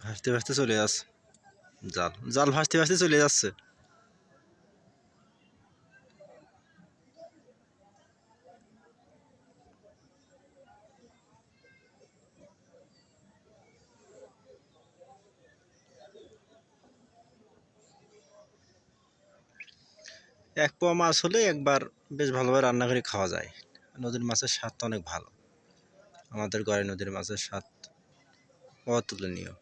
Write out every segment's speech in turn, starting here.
ভাসতে ভাসতে চলে যাচ্ছে জাল জাল ভাসতে ভাসতে চলে যাচ্ছে। এক পোয়া মাছ হলে একবার বেশ ভালোভাবে রান্না করে খাওয়া যায়। নদীর মাছের স্বাদটা অনেক ভালো। আমাদের ঘরে নদীর মাছের স্বাদ অতুলনীয়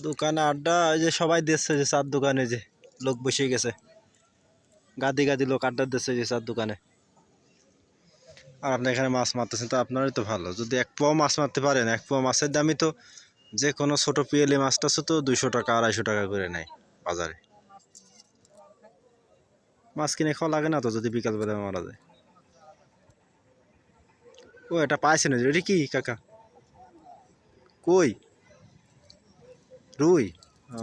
দোকানে আড্ডা যে সবাই দিচ্ছে যে চার দোকানে যে লোক বসে গেছে। গাদি গাদি লোক আড্ডা দিচ্ছে যে চার দোকানে। আর আপনি এখানে মাছ মারতেছেন, তো আপনারই তো ভালো। যদি এক পোয়া মাছ মারতে পারেন, এক পোয়া মাছের দামই তো যে কোনো ছোট পিয়েলি মাছটা তো দুইশো টাকা, আড়াইশো টাকা করে নেয় বাজারে। মাছ কিনে খাওয়া লাগে না তো, যদি বিকালবেলা মারা যায়। ও, এটা পাইছে না এটা কি কাকা? কই? রুই ও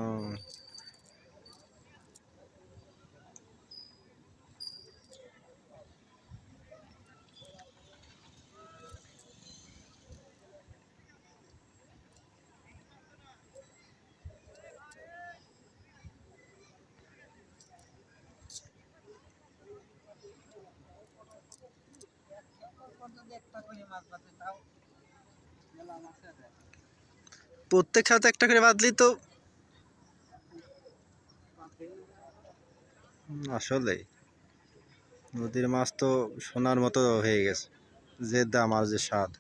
প্রত্যেক সাথে একটা করে বাদলি তো। আসলে নদীর মাছ তো সোনার মতো হয়ে গেছে, যে দাম আর যে স্বাদ।